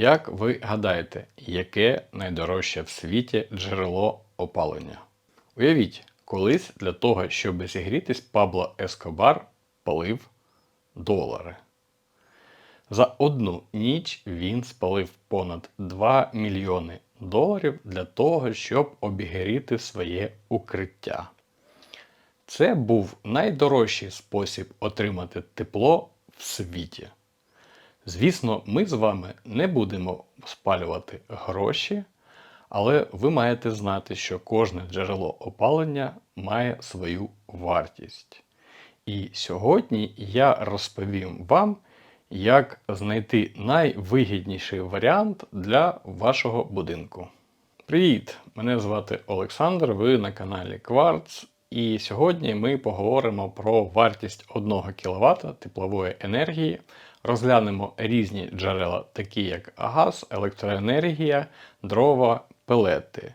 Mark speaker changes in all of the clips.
Speaker 1: Як ви гадаєте, яке найдорожче в світі джерело опалення? Уявіть, колись для того, щоб зігрітись, Пабло Ескобар палив долари. За одну ніч він спалив понад 2 мільйони доларів для того, щоб обігріти своє укриття. Це був найдорожчий спосіб отримати тепло в світі. Звісно, ми з вами не будемо спалювати гроші, але ви маєте знати, що кожне джерело опалення має свою вартість. І сьогодні я розповім вам, як знайти найвигідніший варіант для вашого будинку. Привіт! Мене звати Олександр, ви на каналі Кварц. І сьогодні ми поговоримо про вартість 1 кВт теплової енергії, розглянемо різні джерела, такі як газ, електроенергія, дрова, пелети.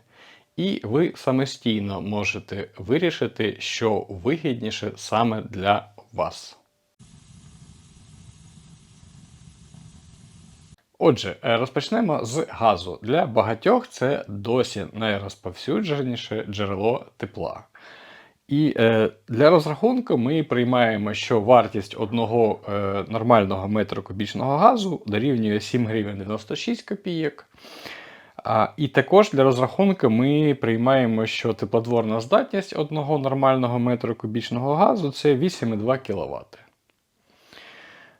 Speaker 1: І ви самостійно можете вирішити, що вигідніше саме для вас. Отже, е, розпочнемо з газу. Для багатьох це досі найрозповсюдженіше джерело тепла. І е, для розрахунку ми приймаємо, що вартість одного е, нормального метра кубічного газу дорівнює 7 гривень 96 копійок. А, І також для розрахунку ми приймаємо, що теплотворна здатність одного нормального метра кубічного газу це 8,2 кВт.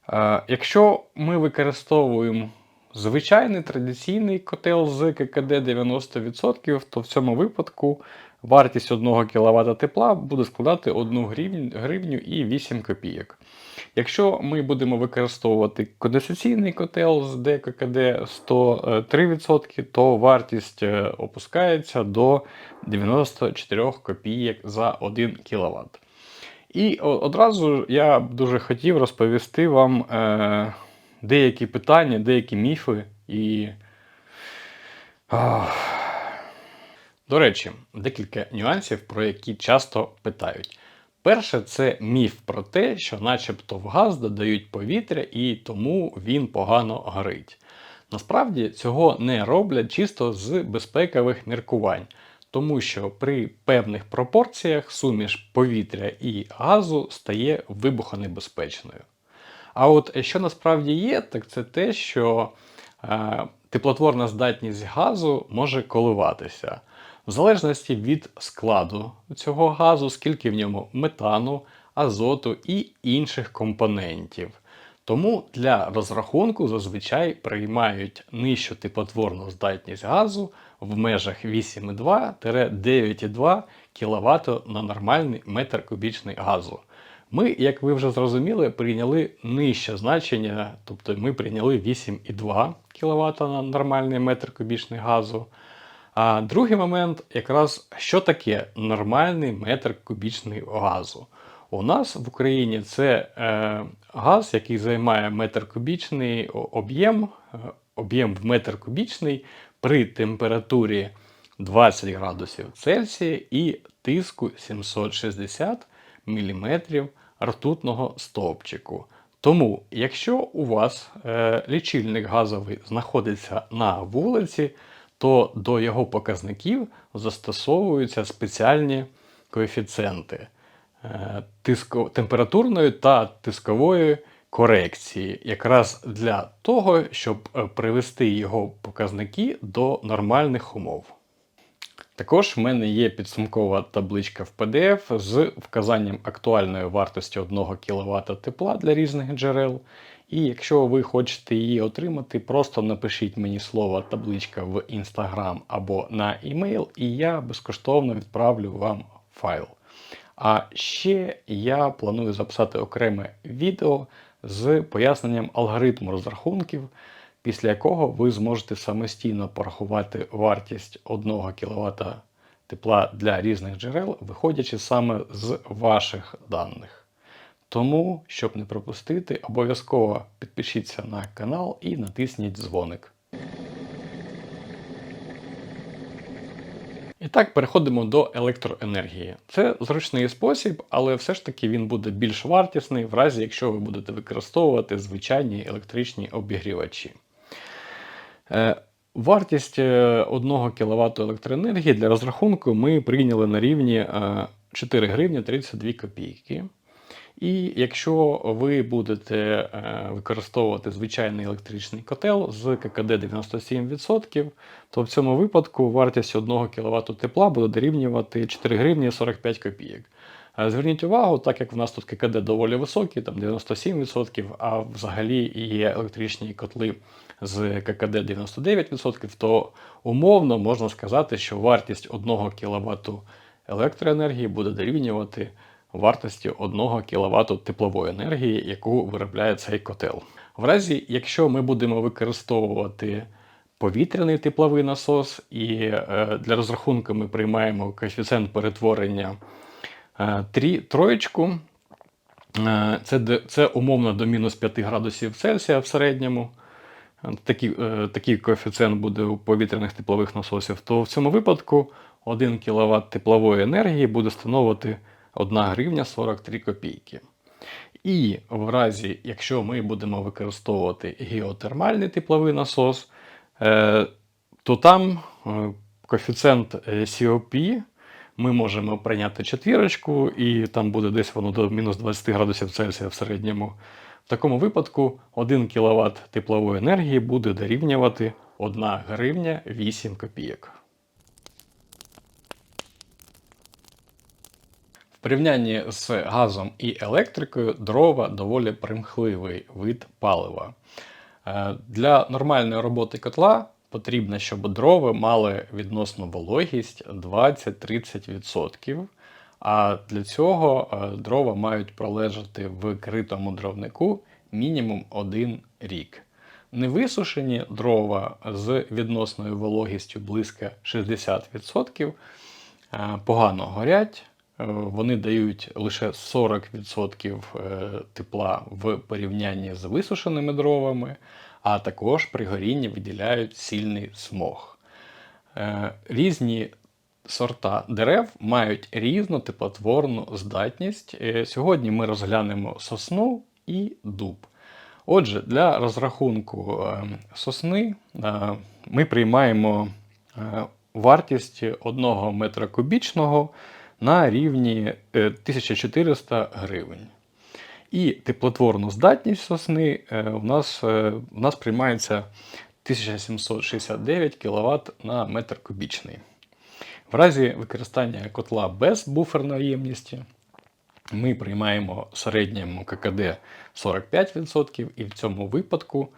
Speaker 1: А, якщо ми використовуємо звичайний традиційний котел з ККД 90%, то в цьому випадку вартість 1 кВт тепла буде складати 1 гривню і 8 копійок. Якщо ми будемо використовувати конденсаційний котел з ДККД 103%, то вартість е, опускається до 94 копійок за 1 кВт. І одразу я б дуже хотів розповісти вам е, деякі питання, деякі міфи і. До речі, декілька нюансів, про які часто питають. Перше, це міф про те, що начебто в газ додають повітря і тому він погано горить. Насправді цього не роблять чисто з безпекових міркувань, тому що при певних пропорціях суміш повітря і газу стає вибухонебезпечною. А от що насправді є, так це те, що е, теплотворна здатність газу може коливатися в залежності від складу цього газу, скільки в ньому метану, азоту і інших компонентів. Тому для розрахунку зазвичай приймають нижчу теплотворну здатність газу в межах 8,2-9,2 кВт на нормальний метр кубічний газу. Ми, як ви вже зрозуміли, прийняли нижче значення, тобто ми прийняли 8,2 кВт на нормальний метр кубічний газу. А другий момент, якраз що таке нормальний метр кубічний газу. У нас в Україні це е, газ, який займає метр кубічний об'єм, е, об'єм в метр кубічний при температурі 20 градусів Цельсія і тиску 760 мм ртутного стовпчику. Тому, якщо у вас е, лічильник газовий знаходиться на вулиці, то до його показників застосовуються спеціальні коефіцієнти е, тиско, температурної та тискової корекції, якраз для того, щоб е, привести його показники до нормальних умов. Також в мене є підсумкова табличка в PDF з вказанням актуальної вартості 1 кВт тепла для різних джерел. І якщо ви хочете її отримати, просто напишіть мені слово табличка в Instagram або на емейл, і я безкоштовно відправлю вам файл. А ще я планую записати окреме відео з поясненням алгоритму розрахунків, після якого ви зможете самостійно порахувати вартість 1 кВт тепла для різних джерел, виходячи саме з ваших даних. Тому, щоб не пропустити, обов'язково підпишіться на канал і натисніть дзвоник. І так, переходимо до електроенергії. Це зручний спосіб, але все ж таки він буде більш вартісний, в разі якщо ви будете використовувати звичайні електричні обігрівачі. Е, Вартість 1 кВт електроенергії для розрахунку ми прийняли на рівні е, 4 гривні 32 копійки. І якщо ви будете е, використовувати звичайний електричний котел з ККД 97%, то в цьому випадку вартість 1 кВт тепла буде дорівнювати 4 гривні 45 копійок. Е, Зверніть увагу, так як в нас тут ККД доволі високий, там 97%, а взагалі є електричні котли з ККД 99%, то умовно можна сказати, що вартість 1 кВт електроенергії буде дорівнювати вартості 1 кВт теплової енергії, яку виробляє цей котел. В разі, якщо ми будемо використовувати повітряний тепловий насос, і е, для розрахунку ми приймаємо коефіцієнт перетворення е, троєчку, е, це, це умовно до мінус 5 градусів Цельсія в середньому. Такий, е, такий коефіцієнт буде у повітряних теплових насосів, то в цьому випадку 1 кВт теплової енергії буде становити 1 гривня 43 копійки. І в разі, якщо ми будемо використовувати геотермальний тепловий насос, е, то там е, коефіцієнт е, COP ми можемо прийняти четвірочку, і там буде десь воно до мінус 20 градусів Цельсія в середньому. В такому випадку 1 кВт теплової енергії буде дорівнювати 1 гривня 8 копійок. В порівнянні з газом і електрикою дрова доволі примхливий вид палива. Е, Для нормальної роботи котла потрібно, щоб дрова мали відносну вологість 20-30%. А для цього е, дрова мають пролежати в критому дровнику мінімум один рік. Невисушені дрова з відносною вологістю близько 60% е, погано горять. Е, Вони дають лише 40% е, тепла в порівнянні з висушеними дровами, а також при горінні виділяють сильний смог. Е, Різні сорта дерев мають різну теплотворну здатність. Сьогодні ми розглянемо сосну і дуб. Отже, для розрахунку сосни ми приймаємо вартість 1 метра кубічного на рівні е, 1400 гривень. І теплотворну здатність сосни е, у нас, е, у нас приймається 1769 кВт на метр кубічний. В разі використання котла без буферної ємності ми приймаємо в середньому ККД 45%, і в цьому випадку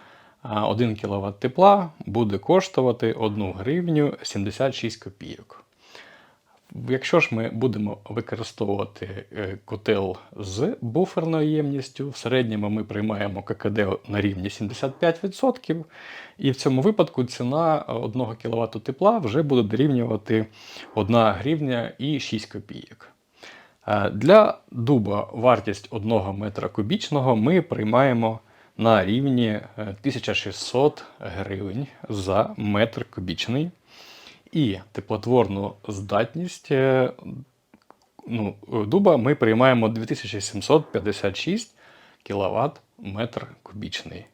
Speaker 1: 1 кВт тепла буде коштувати 1 гривню 76 копійок. Якщо ж ми будемо використовувати е, котел з буферною ємністю, в середньому ми приймаємо ККД на рівні 75%, і в цьому випадку ціна 1 кВт тепла вже буде дорівнювати 1 гривня і 6 копійок. Е, Для дуба вартість 1 метра кубічного ми приймаємо на рівні е, 1600 гривень за метр кубічний. І теплотворну здатність е, ну, дуба ми приймаємо 2756 кВт метр кубічний.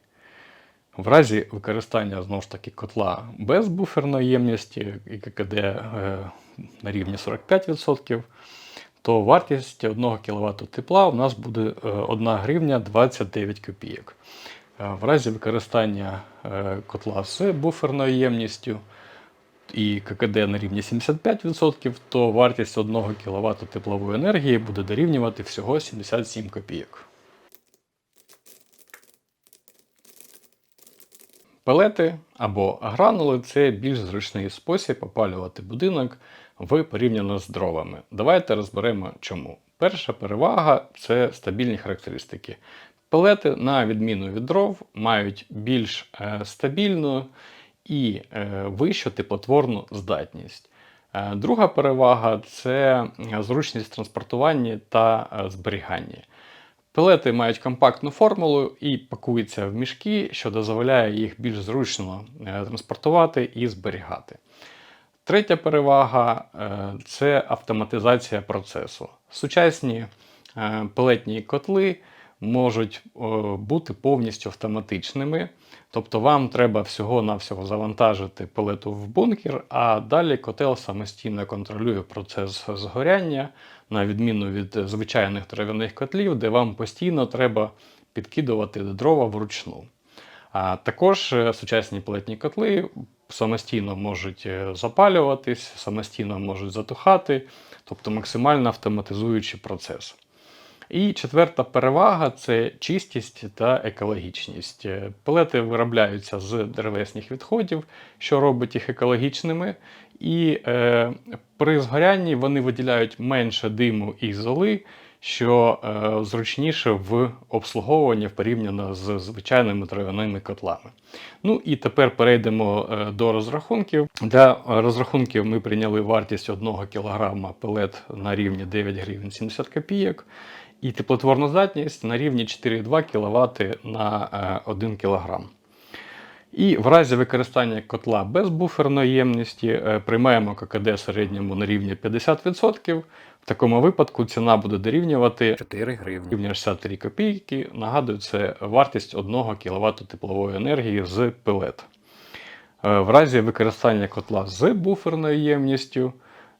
Speaker 1: В разі використання знову ж таки котла без буферної ємності і ККД е, на рівні 45%, то вартість 1 кВт тепла у нас буде е, 1 гривня 29 копійок. Е, В разі використання е, котла з буферною ємністю і ККД на рівні 75%, то вартість 1 кВт теплової енергії буде дорівнювати всього 77 копійок. Пелети або гранули це більш зручний спосіб опалювати будинок в порівняно з дровами. Давайте розберемо чому. Перша перевага це стабільні характеристики. Пелети, на відміну від дров, мають більш е, стабільну і е, вищу теплотворну здатність. Е, Друга перевага це зручність транспортування та е, зберігання. Пелети мають компактну формулу і пакуються в мішки, що дозволяє їх більш зручно е, транспортувати і зберігати. Третя перевага е, це автоматизація процесу. Сучасні е, пелетні котли можуть е, бути повністю автоматичними. Тобто вам треба всього-навсього завантажити пелету в бункер, а далі котел самостійно контролює процес згоряння, на відміну від звичайних трав'яних котлів, де вам постійно треба підкидувати дрова вручну. А також е, сучасні пелетні котли самостійно можуть е, запалюватись, самостійно можуть затухати, тобто максимально автоматизуючи процес. І четверта перевага це чистість та екологічність. Е, Пелети виробляються з деревесних відходів, що робить їх екологічними, і е, при згорянні вони виділяють менше диму і золи, що е, зручніше в обслуговуванні порівняно з звичайними трав'яними котлами. Ну і тепер перейдемо е, до розрахунків. Для розрахунків ми прийняли вартість 1 кг пелет на рівні 9 гривень 70 копійок. І теплотворну здатність на рівні 4,2 кВт на е, 1 кг. І в разі використання котла без буферної ємності е, приймаємо ККД середньому на рівні 50%. В такому випадку ціна буде дорівнювати
Speaker 2: 4 гривні.
Speaker 1: рівня 63 копійки. Нагадую, це вартість 1 кВт теплової енергії з пелет. Е, В разі використання котла з буферною ємністю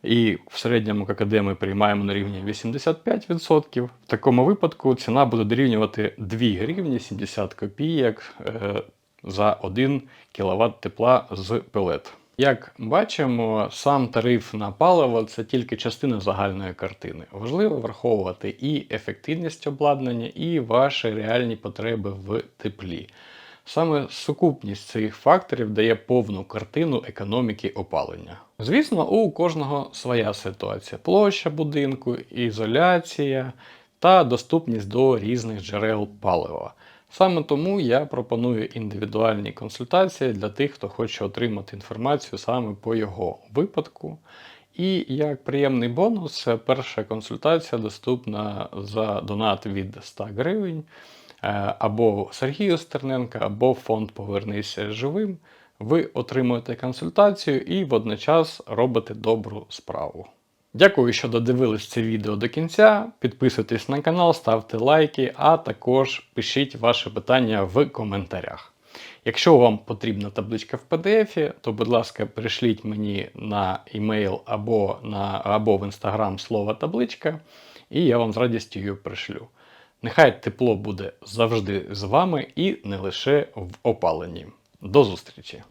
Speaker 1: і в середньому ККД ми приймаємо на рівні 85%. В такому випадку ціна буде дорівнювати 2 гривні 70 копійок е, за 1 кВт тепла з пелет. Як бачимо, сам тариф на паливо це тільки частина загальної картини. Важливо враховувати і ефективність обладнання, і ваші реальні потреби в теплі. Саме сукупність цих факторів дає повну картину економіки опалення. Звісно, у кожного своя ситуація: площа будинку, ізоляція та доступність до різних джерел палива. Саме тому я пропоную індивідуальні консультації для тих, хто хоче отримати інформацію саме по його випадку. І як приємний бонус, перша консультація доступна за донат від 100 гривень або Сергію Стерненка, або фонд Повернися живим. Ви отримуєте консультацію і водночас робите добру справу. Дякую, що додивились це відео до кінця. Підписуйтесь на канал, ставте лайки, а також пишіть ваші питання в коментарях. Якщо вам потрібна табличка в PDF, то, будь ласка, пришліть мені на емейл або, на, або в інстаграм слово табличка, і я вам з радістю її пришлю. Нехай тепло буде завжди з вами і не лише в опаленні. До зустрічі!